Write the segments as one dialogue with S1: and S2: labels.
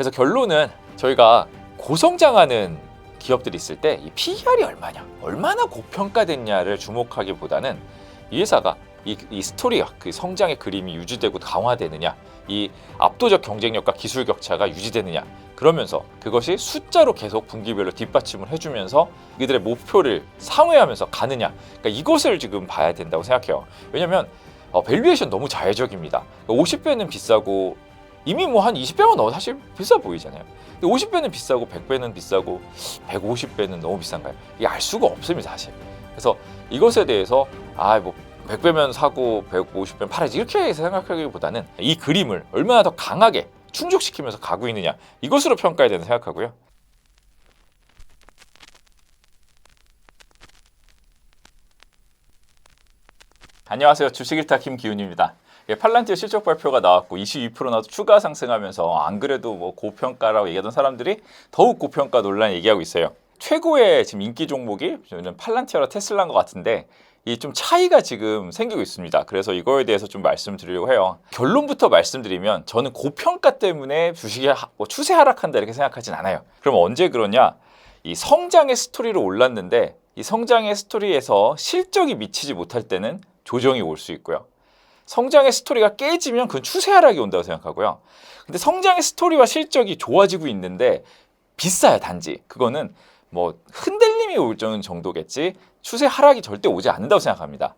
S1: 그래서 결론은 저희가 고성장하는 기업들이 있을 때 이 PER이 얼마냐, 얼마나 고평가됐냐를 주목하기보다는 이 회사가 이, 이 스토리와 그 성장의 그림이 유지되고 강화되느냐, 이 압도적 경쟁력과 기술 격차가 유지되느냐, 그러면서 그것이 숫자로 계속 분기별로 뒷받침을 해주면서 이들의 목표를 상회하면서 가느냐, 그러니까 이것을 지금 봐야 된다고 생각해요. 왜냐하면 어, 밸류에이션 너무 자의적입니다. 50배는 비싸고 이미 뭐 한 20배만 넣어도 사실 비싸 보이잖아요. 근데 50배는 비싸고 100배는 비싸고 150배는 너무 비싼가요? 이게 알 수가 없습니다, 사실. 그래서 이것에 대해서 아, 뭐 100배면 사고 150배면 팔아야지 이렇게 생각하기보다는 이 그림을 얼마나 더 강하게 충족시키면서 가고 있느냐 이것으로 평가해야 된다 생각하고요. 안녕하세요. 주식일타 김기훈입니다. 예, 팔란티어 실적 발표가 나왔고 22%나도 추가 상승하면서 안 그래도 뭐 고평가라고 얘기하던 사람들이 더욱 고평가 논란 얘기하고 있어요. 최고의 지금 인기 종목이 저는 팔란티어랑 테슬라인 것 같은데 이 좀 차이가 지금 생기고 있습니다. 그래서 이거에 대해서 좀 말씀드리려고 해요. 결론부터 말씀드리면 저는 고평가 때문에 주식이 하- 뭐 추세 하락한다 이렇게 생각하진 않아요. 그럼 언제 그러냐? 이 성장의 스토리로 올랐는데 이 성장의 스토리에서 실적이 미치지 못할 때는 조정이 올 수 있고요. 성장의 스토리가 깨지면 그건 추세 하락이 온다고 생각하고요. 근데 성장의 스토리와 실적이 좋아지고 있는데 비싸요, 단지. 그거는 뭐 흔들림이 올 정도겠지 추세 하락이 절대 오지 않는다고 생각합니다.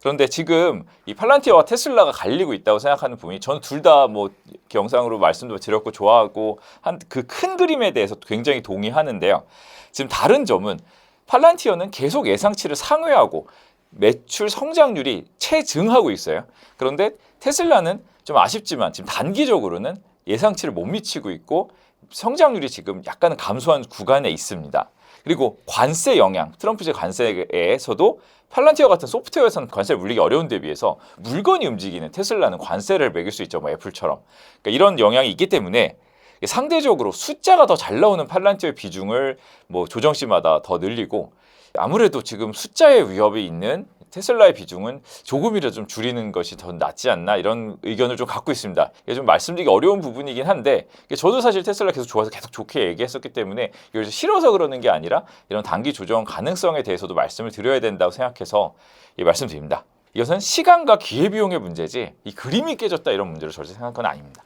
S1: 그런데 지금 이 팔란티어와 테슬라가 갈리고 있다고 생각하는 부분이 저는 둘 다 뭐 영상으로 말씀도 드렸고 좋아하고 한 그 큰 그림에 대해서 굉장히 동의하는데요. 지금 다른 점은 팔란티어는 계속 예상치를 상회하고 매출 성장률이 최증하고 있어요. 그런데 테슬라는 좀 아쉽지만 지금 단기적으로는 예상치를 못 미치고 있고 성장률이 지금 약간은 감소한 구간에 있습니다. 그리고 관세 영향, 트럼프제 관세에서도 팔란티어 같은 소프트웨어에서는 관세를 물리기 어려운 데 비해서 물건이 움직이는 테슬라는 관세를 매길 수 있죠. 뭐 애플처럼. 그러니까 이런 영향이 있기 때문에 상대적으로 숫자가 더 잘 나오는 팔란티어의 비중을 뭐 조정시마다 더 늘리고 아무래도 지금 숫자의 위협이 있는 테슬라의 비중은 조금이라도 좀 줄이는 것이 더 낫지 않나 이런 의견을 좀 갖고 있습니다. 이게 좀 말씀드리기 어려운 부분이긴 한데 저도 사실 테슬라 계속 좋아서 계속 좋게 얘기했었기 때문에 이걸 싫어서 그러는 게 아니라 이런 단기 조정 가능성에 대해서도 말씀을 드려야 된다고 생각해서 이 말씀드립니다. 이것은 시간과 기회비용의 문제지 이 그림이 깨졌다 이런 문제로 절대 생각한 건 아닙니다.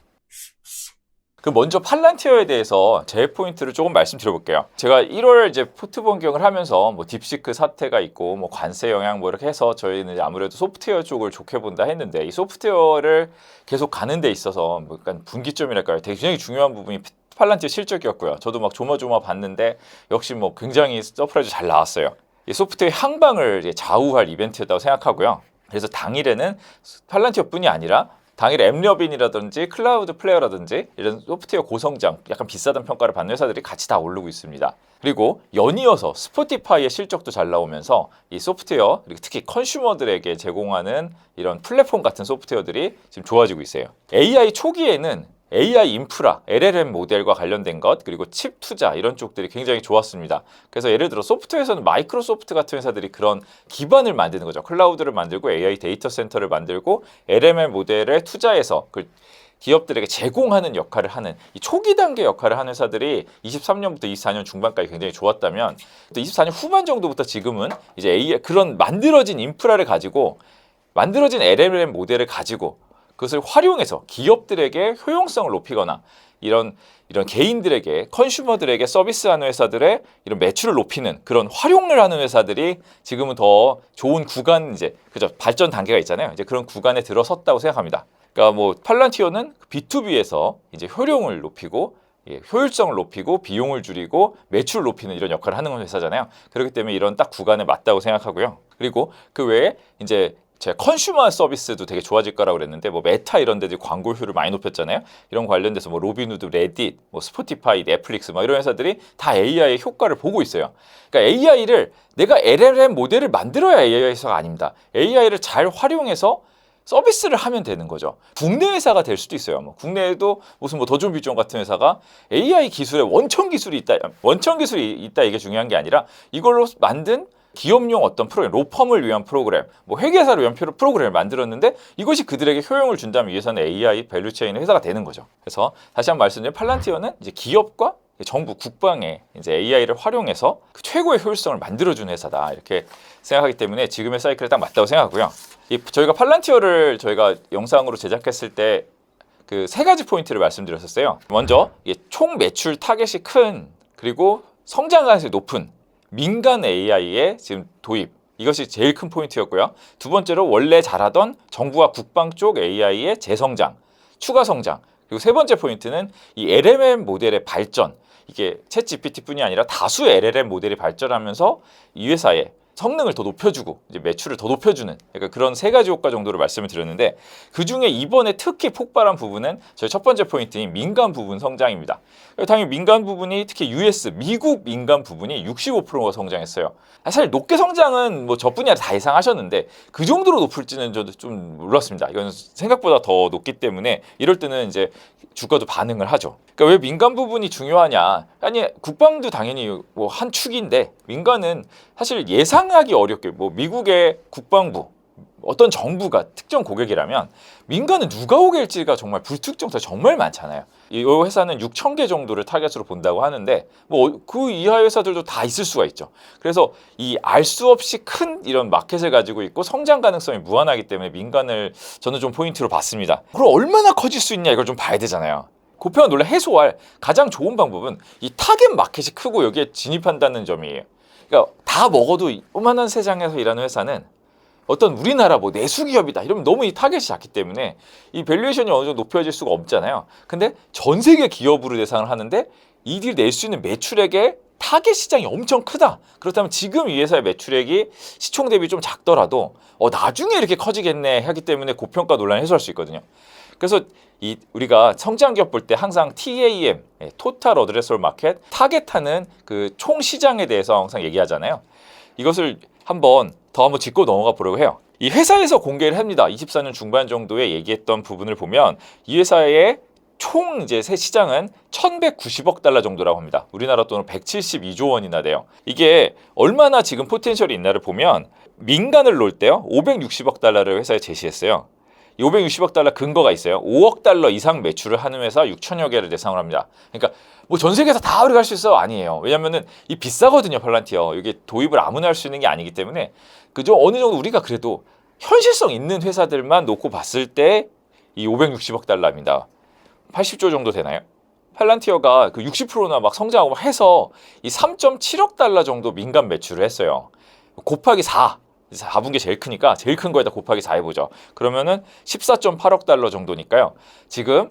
S1: 그 먼저 팔란티어에 대해서 제 포인트를 조금 말씀드려볼게요. 제가 1월 이제 포트 변경을 하면서 뭐 딥시크 사태가 있고 뭐 관세 영향 뭐 이렇게 해서 저희는 아무래도 소프트웨어 쪽을 좋게 본다 했는데 이 소프트웨어를 계속 가는 데 있어서 뭐 약간 분기점이랄까요. 되게 굉장히 중요한 부분이 팔란티어 실적이었고요. 저도 막 조마조마 봤는데 역시 뭐 굉장히 서프라이즈 잘 나왔어요. 이 소프트웨어 향방을 이제 좌우할 이벤트였다고 생각하고요. 그래서 당일에는 팔란티어뿐이 아니라 당일 앱러빈이라든지 클라우드 플레이어라든지 이런 소프트웨어 고성장 약간 비싸다는 평가를 받는 회사들이 같이 다 오르고 있습니다. 그리고 연이어서 스포티파이의 실적도 잘 나오면서 이 소프트웨어 그리고 특히 컨슈머들에게 제공하는 이런 플랫폼 같은 소프트웨어들이 지금 좋아지고 있어요. AI 초기에는 AI 인프라, LLM 모델과 관련된 것, 그리고 칩 투자 이런 쪽들이 굉장히 좋았습니다. 그래서 예를 들어 소프트웨어에서는 마이크로소프트 같은 회사들이 그런 기반을 만드는 거죠. 클라우드를 만들고 AI 데이터 센터를 만들고 LLM 모델에 투자해서 그 기업들에게 제공하는 역할을 하는 이 초기 단계 역할을 하는 회사들이 23년부터 24년 중반까지 굉장히 좋았다면 또 24년 후반 정도부터 지금은 이제 AI 그런 만들어진 인프라를 가지고 만들어진 LLM 모델을 가지고 그것을 활용해서 기업들에게 효용성을 높이거나 이런 이런 개인들에게 컨슈머들에게 서비스하는 회사들의 이런 매출을 높이는 그런 활용을 하는 회사들이 지금은 더 좋은 구간 이제 그죠 발전 단계가 있잖아요. 이제 그런 구간에 들어섰다고 생각합니다. 그러니까 뭐 팔란티어는 B2B에서 이제 효용을 높이고 예, 효율성을 높이고 비용을 줄이고 매출을 높이는 이런 역할을 하는 회사잖아요. 그렇기 때문에 이런 딱 구간에 맞다고 생각하고요. 그리고 그 외에 이제 제가 컨슈머 서비스도 되게 좋아질 거라고 그랬는데 뭐 메타 이런 데들 광고효율을 많이 높였잖아요. 이런 관련돼서 뭐 로빈후드, 레딧, 뭐 스포티파이, 넷플릭스 뭐 이런 회사들이 다 AI의 효과를 보고 있어요. 그러니까 AI를 내가 LLM 모델을 만들어야 AI 회사가 아닙니다. AI를 잘 활용해서 서비스를 하면 되는 거죠. 국내 회사가 될 수도 있어요. 뭐 국내에도 무슨 뭐 더존 비전 같은 회사가 AI 기술에 원천 기술이 있다, 원천 기술이 있다 이게 중요한 게 아니라 이걸로 만든 기업용 어떤 프로그램, 로펌을 위한 프로그램, 뭐 회계사를 위한 프로- 프로그램을 만들었는데 이것이 그들에게 효용을 준다면 위해서는 AI 밸류체인의 회사가 되는 거죠. 그래서 다시 한 번 말씀드리면 팔란티어는 이제 기업과 정부 국방에 이제 AI를 활용해서 그 최고의 효율성을 만들어주는 회사다 이렇게 생각하기 때문에 지금의 사이클에 딱 맞다고 생각하고요. 이 저희가 팔란티어를 저희가 영상으로 제작했을 때 그 세 가지 포인트를 말씀드렸었어요. 먼저 총 매출 타겟이 큰 그리고 성장 가능성이 높은 민간 AI의 지금 도입 이것이 제일 큰 포인트였고요. 두 번째로 원래 잘하던 정부와 국방 쪽 AI의 재성장, 추가 성장. 그리고 세 번째 포인트는 이 LLM 모델의 발전. 이게 챗 GPT뿐이 아니라 다수 LLM 모델이 발전하면서 이 회사의 성능을 더 높여주고 이제 매출을 더 높여주는 그러니까 그런 세 가지 효과 정도를 말씀을 드렸는데 그 중에 이번에 특히 폭발한 부분은 저희 첫 번째 포인트인 민간 부분 성장입니다. 당연히 민간 부분이 특히 US 미국 민간 부분이 65%가 성장했어요. 사실 높게 성장은 뭐 저뿐이 아니라 다 예상하셨는데 그 정도로 높을지는 저도 좀 몰랐습니다. 이건 생각보다 더 높기 때문에 이럴 때는 이제 주가도 반응을 하죠. 그러니까 왜 민간 부분이 중요하냐? 아니 국방도 당연히 뭐 한 축인데 민간은 사실 예상하기 어렵게 뭐 미국의 국방부 어떤 정부가 특정 고객이라면 민간은 누가 오길지가 정말 불특정사 정말 많잖아요. 이 회사는 6천 개 정도를 타겟으로 본다고 하는데 뭐 그 이하 회사들도 다 있을 수가 있죠. 그래서 이 알 수 없이 큰 이런 마켓을 가지고 있고 성장 가능성이 무한하기 때문에 민간을 저는 좀 포인트로 봤습니다. 그럼 얼마나 커질 수 있냐 이걸 좀 봐야 되잖아요. 고평 논란 해소할 가장 좋은 방법은 이 타겟 마켓이 크고 여기에 진입한다는 점이에요. 그러니까 다 먹어도 요만한 세상에서 일하는 회사는 어떤 우리나라 뭐 내수 기업이다 이러면 너무 이 타겟이 작기 때문에 이 밸류에이션이 어느 정도 높여질 수가 없잖아요. 근데 전 세계 기업으로 대상을 하는데 이들 낼 수 있는 매출액의 타겟 시장이 엄청 크다. 그렇다면 지금 이 회사의 매출액이 시총 대비 좀 작더라도 어 나중에 이렇게 커지겠네 하기 때문에 고평가 논란을 해소할 수 있거든요. 그래서 이 우리가 성장 기업 볼 때 항상 TAM, 토탈 어드레스블 마켓, 타겟하는 그 총 시장에 대해서 항상 얘기하잖아요. 이것을 한번 더 한번 짚고 넘어가 보려고 해요. 이 회사에서 공개를 합니다. 24년 중반 정도에 얘기했던 부분을 보면 이 회사의 총 이제 새 시장은 1,190억 달러 정도라고 합니다. 우리나라 돈으로 172조 원이나 돼요. 이게 얼마나 지금 포텐셜이 있나를 보면 민간을 놓을 때요. 560억 달러를 회사에 제시했어요. 이 560억 달러 근거가 있어요. 5억 달러 이상 매출을 하는 회사 6천여 개를 대상으로 합니다. 그러니까 뭐 전 세계에서 다 우리가 할 수 있어 아니에요. 왜냐면은 이 비싸거든요, 팔란티어. 이게 도입을 아무나 할 수 있는 게 아니기 때문에 그죠 어느 정도 우리가 그래도 현실성 있는 회사들만 놓고 봤을 때 이 560억 달러입니다. 80조 정도 되나요? 팔란티어가 그 60%나 막 성장하고 막 해서 이 3.7억 달러 정도 민간 매출을 했어요. 곱하기 4. 4분기 제일 크니까 제일 큰 거에다 곱하기 4 해보죠. 그러면은 14.8억 달러 정도니까요. 지금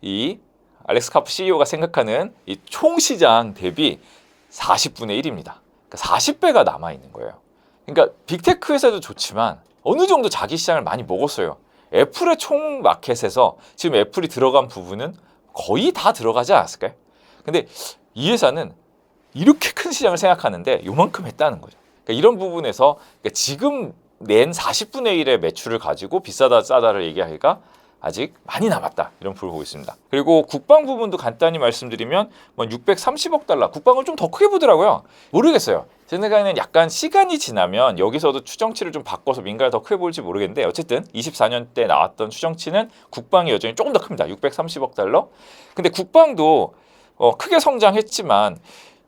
S1: 이 알렉스 카프 CEO가 생각하는 이 총 시장 대비 40분의 1입니다. 그러니까 40배가 남아 있는 거예요. 그러니까 빅테크 회사도 좋지만 어느 정도 자기 시장을 많이 먹었어요. 애플의 총 마켓에서 지금 애플이 들어간 부분은 거의 다 들어가지 않았을까요? 근데 이 회사는 이렇게 큰 시장을 생각하는데 요만큼 했다는 거죠. 그러니까 이런 부분에서 그러니까 지금 낸 40분의 1의 매출을 가지고 비싸다 싸다를 얘기하기가 아직 많이 남았다 이런 부분을 보고 있습니다. 그리고 국방 부분도 간단히 말씀드리면 뭐 630억 달러 국방을 좀 더 크게 보더라고요. 모르겠어요. 제 생각에는 약간 시간이 지나면 여기서도 추정치를 좀 바꿔서 민가를 더 크게 볼지 모르겠는데 어쨌든 24년 때 나왔던 추정치는 국방이 여전히 조금 더 큽니다. 630억 달러. 근데 국방도 어, 크게 성장했지만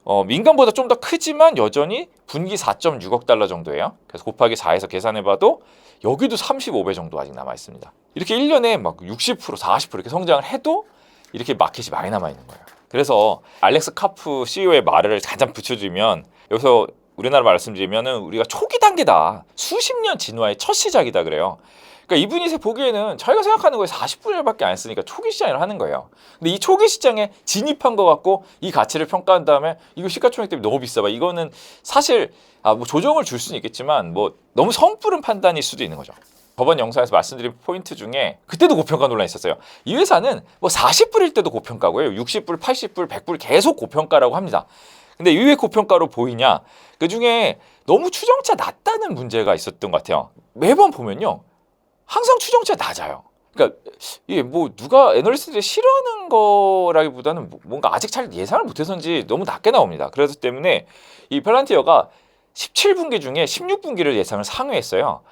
S1: 어, 민간보다 좀 더 크지만 여전히 분기 4.6억 달러 정도예요. 그래서 곱하기 4해서 계산해봐도 여기도 35배 정도 아직 남아 있습니다. 이렇게 1년에 막 60%, 40% 이렇게 성장을 해도 이렇게 마켓이 많이 남아 있는 거예요. 그래서 알렉스 카프 CEO의 말을 가장 붙여주면 여기서 우리나라 말씀드리면 은 우리가 초기 단계다. 수십 년 진화의 첫 시작이다 그래요. 그러니까 이분이 보기에는 자기가 생각하는 거에 40분의 1밖에 안 했으니까 초기 시장을 하는 거예요. 근데 이 초기 시장에 진입한 것 같고 이 가치를 평가한 다음에 이거 시가총액 때문에 너무 비싸 봐. 이거는 사실 아, 뭐 조정을 줄 수는 있겠지만 뭐 너무 성뿌른 판단일 수도 있는 거죠. 저번 영상에서 말씀드린 포인트 중에 그때도 고평가 논란이 있었어요. 이 회사는 뭐 40불일 때도 고평가고요. 60불, 80불, 100불 계속 고평가라고 합니다. 근데 왜 고평가로 보이냐? 그 중에 너무 추정차 낮다는 문제가 있었던 것 같아요. 매번 보면요. 항상 추정치가 낮아요. 그러니까 이게 뭐 누가 애널리스트들이 싫어하는 거라기보다는 뭐- 뭔가 아직 잘 예상을 못해서인지 너무 낮게 나옵니다. 그래서 때문에 이 팔란티어가 17분기 중에 16분기를 예상을 상회했어요.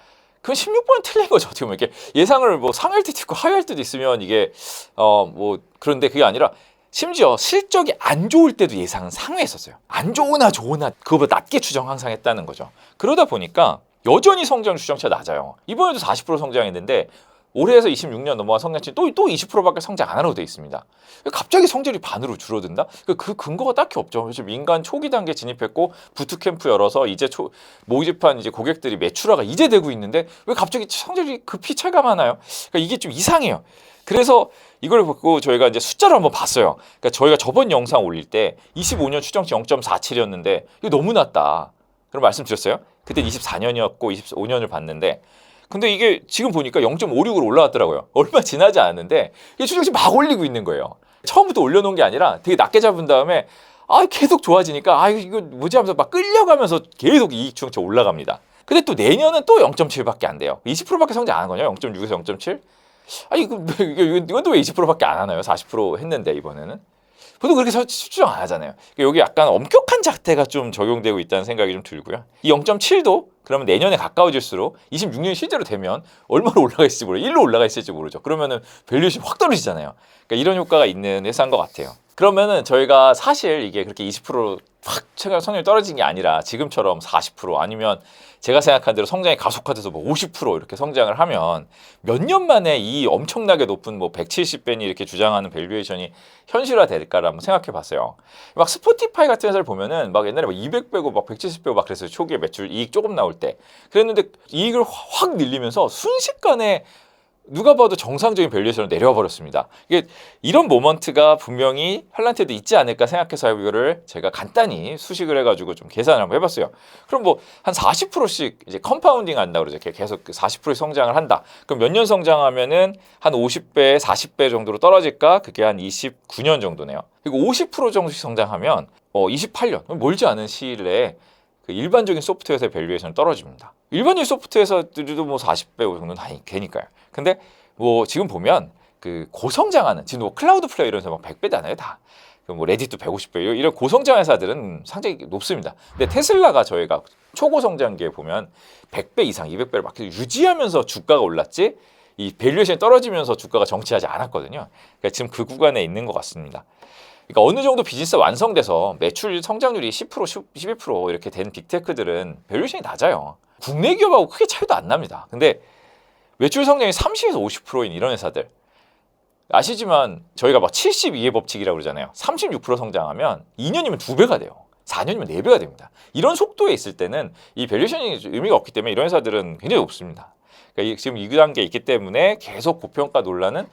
S1: 그건 16번 틀린 거죠. 어떻게 보면 이렇게 예상을 뭐 상회할 때도 있고 하회할 때도 있으면 이게 어 뭐 그런데 그게 아니라 심지어 실적이 안 좋을 때도 예상은 상회했었어요. 안 좋으나 좋으나 그거보다 낮게 추정 항상 했다는 거죠. 그러다 보니까 여전히 성장 추정치가 낮아요. 이번에도 40% 성장했는데 올해에서 26년 넘어간 성장치 또, 또 20%밖에 성장 안 하려고 돼 있습니다. 갑자기 성질이 반으로 줄어든다? 그, 그 근거가 딱히 없죠. 그래서 민간 초기 단계 진입했고 부트캠프 열어서 이제 초, 모집한 이제 고객들이 매출화가 이제 되고 있는데 왜 갑자기 성질이 급히 체감하나요? 그러니까 이게 좀 이상해요. 그래서 이걸 보고 저희가 이제 숫자를 한번 봤어요. 그러니까 저희가 저번 영상 올릴 때 25년 추정치 0.47이었는데 이거 너무 낮다. 그런 말씀 드렸어요. 그때 24년이었고 25년을 봤는데 근데 이게 지금 보니까 0.56으로 올라왔더라고요. 얼마 지나지 않았는데 이게 추정치 막 올리고 있는 거예요. 처음부터 올려놓은 게 아니라 되게 낮게 잡은 다음에 아 계속 좋아지니까 아 이거 뭐지 하면서 막 끌려가면서 계속 이익 추정치 올라갑니다. 근데 또 내년은 또 0.7밖에 안 돼요. 20%밖에 성장 안 한 거냐? 0.6에서 0.7? 아니 이거 이건 또 왜 20%밖에 안 하나요? 40% 했는데 이번에는 보통 그렇게 안 하잖아요. 그러니까 여기 약간 엄격한 잣대가 좀 적용되고 있다는 생각이 좀 들고요. 이 0.7도 그러면 내년에 가까워질수록 26년이 실제로 되면 얼마로 올라가 있을지 모르죠. 1로 올라가 있을지 모르죠. 그러면은 밸류에이션이 확 떨어지잖아요. 그러니까 이런 효과가 있는 회사인 것 같아요. 그러면은 저희가 사실 이게 그렇게 20%확 최근 성장이 떨어진 게 아니라 지금처럼 40% 아니면 제가 생각한 대로 성장이 가속화돼서 뭐 50% 이렇게 성장을 하면 몇 년 만에 이 엄청나게 높은 뭐 170배니 이렇게 주장하는 밸류에이션이 현실화 한번 생각해 봤어요. 막 스포티파이 같은 회사를 보면은 막 옛날에 막 200배고 막 170배고 막 그랬어요. 초기에 매출 이익 조금 나올 때. 그랬는데 이익을 확 늘리면서 순식간에 누가 봐도 정상적인 밸류에이션으로 내려와 버렸습니다. 이게 이런 모먼트가 분명히 팔란트에도 있지 않을까 생각해서 이거를 제가 간단히 수식을 해가지고 좀 계산을 한번 해봤어요. 그럼 뭐 한 40%씩 이제 컴파운딩 한다 그러죠. 계속 40% 성장을 한다. 그럼 몇 년 성장하면은 한 50배, 40배 정도로 떨어질까? 그게 한 29년 정도네요. 그리고 50% 정도씩 성장하면 어 28년 멀지 않은 시일에 그 일반적인 소프트웨어의 밸류에이션은 떨어집니다. 일반적인 소프트웨어들도 뭐 40배 정도는 다 되니까요. 근데 뭐 지금 보면 그 고성장하는 지금 뭐 클라우드 플레이 이런 데서 막 100배잖아요 다. 그뭐 레딧도 150배 이런 고성장 회사들은 상당히 높습니다. 근데 테슬라가 저희가 초고 성장기에 보면 100배 이상, 200배를 막 유지하면서 주가가 올랐지 이 밸류에이션이 떨어지면서 주가가 정치하지 않았거든요. 그러니까 지금 그 구간에 있는 것 같습니다. 그러니까 어느 정도 비즈니스 완성돼서 매출 성장률이 10% 12% 이렇게 된 빅테크들은 밸류에이션이 낮아요. 국내 기업하고 크게 차이도 안 납니다. 근데 매출 성장이 30에서 50%인 이런 회사들 아시지만 저희가 막 72의 법칙이라고 그러잖아요. 36% 성장하면 2년이면 2배가 돼요. 4년이면 4배가 됩니다. 이런 속도에 있을 때는 이 밸류션이 의미가 없기 때문에 이런 회사들은 굉장히 높습니다. 그러니까 이- 지금 이 단계에 있기 때문에 계속 고평가 논란은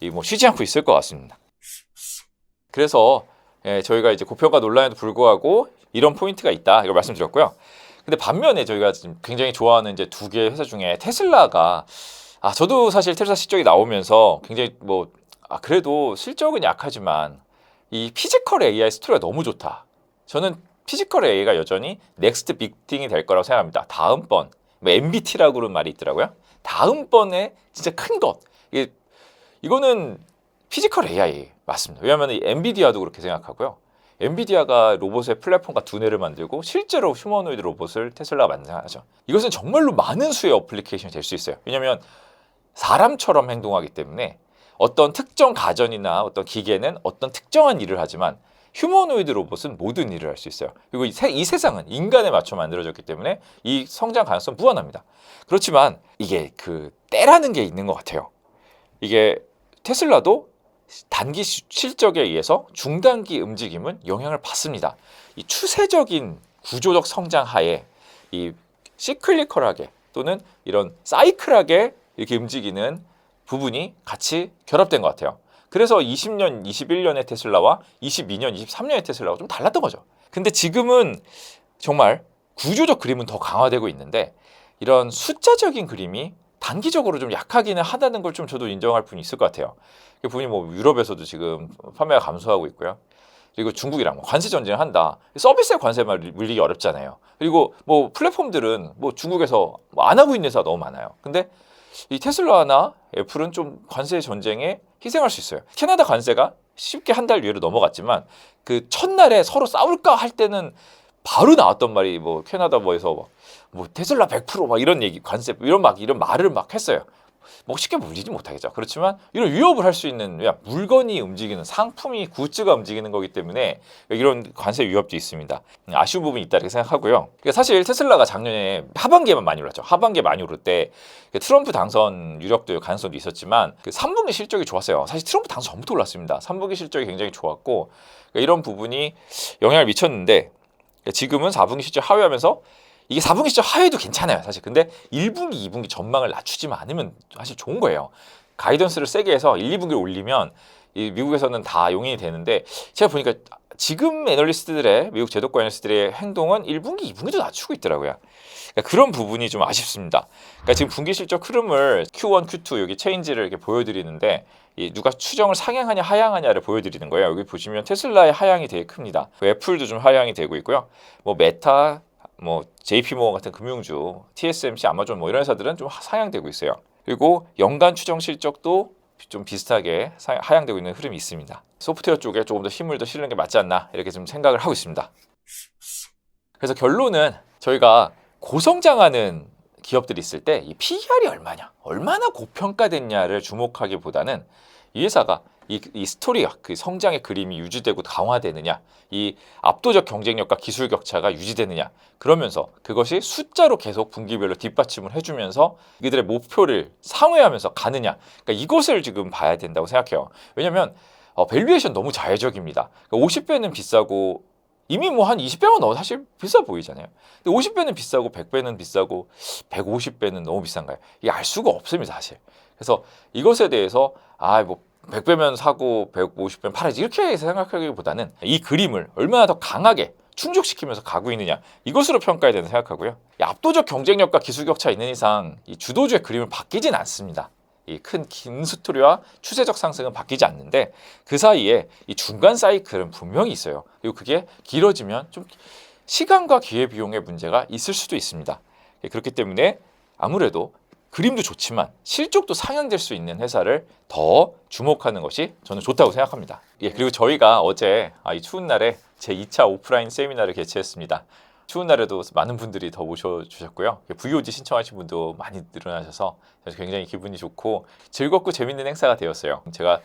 S1: 이뭐 쉬지 않고 있을 것 같습니다. 그래서 예, 저희가 이제 고평가 논란에도 불구하고 이런 포인트가 있다 이걸 말씀드렸고요. 근데 반면에 저희가 지금 굉장히 좋아하는 이제 두 개의 회사 중에 테슬라가 아 저도 사실 테슬라 실적이 나오면서 굉장히 뭐 아, 그래도 실적은 약하지만 이 피지컬 AI 스토리가 너무 좋다. 저는 피지컬 AI가 여전히 넥스트 빅팅이 될 거라고 생각합니다. 다음번 뭐 MBT라고 그런 말이 있더라고요. 다음번에 진짜 큰 것. 이게 이거는 피지컬 AI 맞습니다. 왜냐하면 이 엔비디아도 그렇게 생각하고요. 엔비디아가 로봇의 플랫폼과 두뇌를 만들고 실제로 휴머노이드 로봇을 테슬라가 만들어하죠. 이것은 정말로 많은 수의 어플리케이션이 될 수 있어요. 왜냐하면 사람처럼 행동하기 때문에 어떤 특정 가전이나 어떤 기계는 어떤 특정한 일을 하지만 휴머노이드 로봇은 모든 일을 할 수 있어요. 그리고 이, 세, 이 세상은 인간에 맞춰 만들어졌기 때문에 이 성장 가능성 무한합니다. 그렇지만 이게 그 때라는 게 있는 것 같아요. 이게 테슬라도 단기 시- 실적에 의해서 중단기 움직임은 영향을 받습니다. 이 추세적인 구조적 성장 하에 이 시클리컬하게 또는 이런 사이클하게 이렇게 움직이는 부분이 같이 결합된 것 같아요. 그래서 20년, 21년의 테슬라와 22년, 23년의 테슬라가 좀 달랐던 거죠. 근데 지금은 정말 구조적 그림은 더 강화되고 있는데 이런 숫자적인 그림이 단기적으로 좀 약하기는 하다는 걸 좀 저도 인정할 분이 있을 것 같아요. 그 분이 뭐 유럽에서도 지금 판매가 감소하고 있고요. 그리고 중국이랑 뭐 관세 전쟁을 한다. 서비스에 관세만 물리기 어렵잖아요. 그리고 뭐 플랫폼들은 뭐 중국에서 뭐안 하고 있는 회사가 너무 많아요. 근데 이 테슬라나 애플은 좀 관세 전쟁에 희생할 수 있어요. 캐나다 관세가 쉽게 한달 뒤로 넘어갔지만 그 첫날에 서로 싸울까 할 때는 바로 나왔던 말이 뭐 캐나다 뭐에서 뭐, 뭐 테슬라 100%막 이런 얘기 관세 이런 막 이런 말을 막 했어요. 뭐 쉽게 물리지 못하겠죠. 그렇지만 이런 위협을 할 수 있는 야, 물건이 움직이는 상품이 굿즈가 움직이는 거기 때문에 이런 관세 위협도 있습니다. 음, 아쉬운 부분이 있다 이렇게 생각하고요. 그러니까 사실 테슬라가 작년에 하반기에만 많이 올랐죠. 하반기에 많이 오를 때 트럼프 당선 유력도 가능성도 있었지만 그 3분기 실적이 좋았어요. 사실 트럼프 당선 전부터 올랐습니다. 3분기 실적이 굉장히 좋았고 그러니까 이런 부분이 영향을 미쳤는데 지금은 4분기 실적 하회하면서 이게 4분기 실적 하회도 괜찮아요 사실 근데 1분기 2분기 전망을 낮추지만 않으면 사실 좋은 거예요 가이던스를 세게 해서 1, 2분기를 올리면 이 미국에서는 다 용인이 되는데 제가 보니까 지금 애널리스트들의 미국 제도권 애널리스트들의 행동은 1분기 2분기도 낮추고 있더라고요 그러니까 그런 부분이 좀 아쉽습니다 그러니까 지금 분기 실적 흐름을 Q1, Q2 여기 체인지를 이렇게 보여드리는데 이 누가 추정을 상향하냐 하향하냐를 보여드리는 거예요. 여기 보시면 테슬라의 하향이 되게 큽니다. 그 애플도 좀 하향이 되고 있고요. 뭐 메타, 뭐 JP모건 같은 금융주, TSMC, 아마존 뭐 이런 회사들은 좀 하- 상향되고 있어요. 그리고 연간 추정 실적도 좀 비슷하게 사- 하향되고 있는 흐름이 있습니다. 소프트웨어 쪽에 조금 더 힘을 더 실는 게 맞지 않나 이렇게 좀 생각을 하고 있습니다. 그래서 결론은 저희가 고성장하는 기업들이 있을 때 이 PER이 얼마냐, 얼마나 고평가됐냐를 주목하기보다는 이 회사가 이, 이 스토리가 그 성장의 그림이 유지되고 강화되느냐, 이 압도적 경쟁력과 기술 격차가 유지되느냐, 그러면서 그것이 숫자로 계속 분기별로 뒷받침을 해주면서 이들의 목표를 상회하면서 가느냐, 그러니까 이것을 지금 봐야 된다고 생각해요. 왜냐하면 어, 밸류에이션 너무 자의적입니다. 그러니까 50배는 비싸고 이미 뭐 한 20배만 넣어도 사실 비싸 보이잖아요. 근데 50배는 비싸고 100배는 비싸고 150배는 너무 비싼가요? 이게 알 수가 없습니다, 사실. 그래서 이것에 대해서 아, 뭐 100배면 사고 150배면 팔아야지 이렇게 생각하기보다는 이 그림을 얼마나 더 강하게 충족시키면서 가고 있느냐 이것으로 평가해야 된다 생각하고요. 이 압도적 경쟁력과 기술 격차 있는 이상 이 주도주의 그림을 바뀌진 않습니다. 이 큰 긴 스토리와 추세적 상승은 바뀌지 않는데 그 사이에 이 중간 사이클은 분명히 있어요. 그리고 그게 길어지면 좀 시간과 기회 비용의 문제가 있을 수도 있습니다. 예, 그렇기 때문에 아무래도 그림도 좋지만 실적도 상향될 수 있는 회사를 더 주목하는 것이 저는 좋다고 생각합니다. 예, 그리고 저희가 어제 아, 이 추운 날에 제 2차 오프라인 세미나를 개최했습니다. 추운 날에도 많은 분들이 더 모셔주셨고요. VOG 신청하신 분도 많이 늘어나셔서 굉장히 기분이 좋고 즐겁고 재밌는 행사가 되었어요. 제가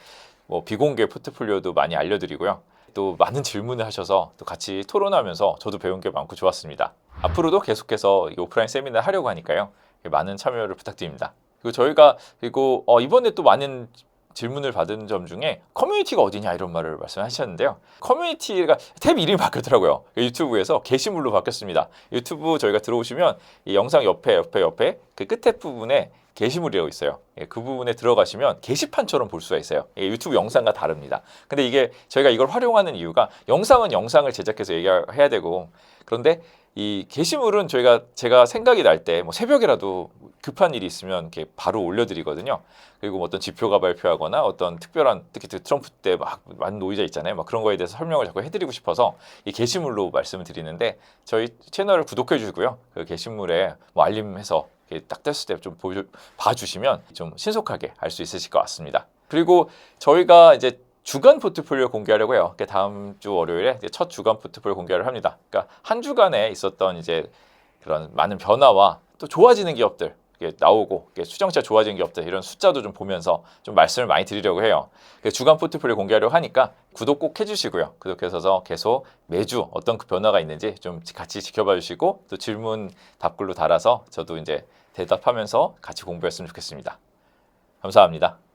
S1: 뭐 비공개 포트폴리오도 많이 알려드리고요. 또 많은 질문을 하셔서 또 같이 토론하면서 저도 배운 게 많고 좋았습니다. 앞으로도 계속해서 이 오프라인 세미나 하려고 하니까요. 많은 참여를 부탁드립니다. 그리고 저희가 그리고 어, 이번에 또 많은 질문을 받은 점 중에 커뮤니티가 어디냐 이런 말을 말씀하셨는데요. 커뮤니티가 탭 이름이 바뀌었더라고요. 유튜브에서 게시물로 바뀌었습니다. 유튜브 저희가 들어오시면 이 영상 옆에 옆에 옆에 그 끝에 부분에 게시물이라고 있어요. 예, 그 부분에 들어가시면 게시판처럼 볼 수가 있어요. 예, 유튜브 영상과 다릅니다. 근데 이게 저희가 이걸 활용하는 이유가 영상은 영상을 제작해서 얘기해야 되고 그런데 이 게시물은 저희가 제가 생각이 날 때 뭐 새벽이라도 급한 일이 있으면 이렇게 바로 올려드리거든요. 그리고 뭐 어떤 지표가 발표하거나 어떤 특별한 특히 트럼프 때 막 많은 노이자 있잖아요. 막 그런 거에 대해서 설명을 자꾸 해드리고 싶어서 이 게시물로 말씀을 드리는데 저희 채널을 구독해 주시고요. 그 게시물에 뭐 알림해서 딱 됐을 때 좀 봐주시면 좀 신속하게 알 수 있으실 것 같습니다. 그리고 저희가 이제 주간 포트폴리오 공개하려고 해요. 그러니까 다음 주 월요일에 첫 주간 포트폴리오 공개를 합니다. 그러니까 한 주간에 있었던 이제 그런 많은 변화와 또 좋아지는 기업들 나오고 수정차 좋아지는 기업들 이런 숫자도 좀 보면서 좀 말씀을 많이 드리려고 해요. 그 주간 포트폴리오 공개하려고 하니까 구독 꼭 해주시고요. 구독해서 계속 매주 어떤 그 변화가 있는지 좀 같이 지켜봐 주시고 또 질문 답글로 달아서 저도 이제 대답하면서 같이 공부했으면 좋겠습니다. 감사합니다.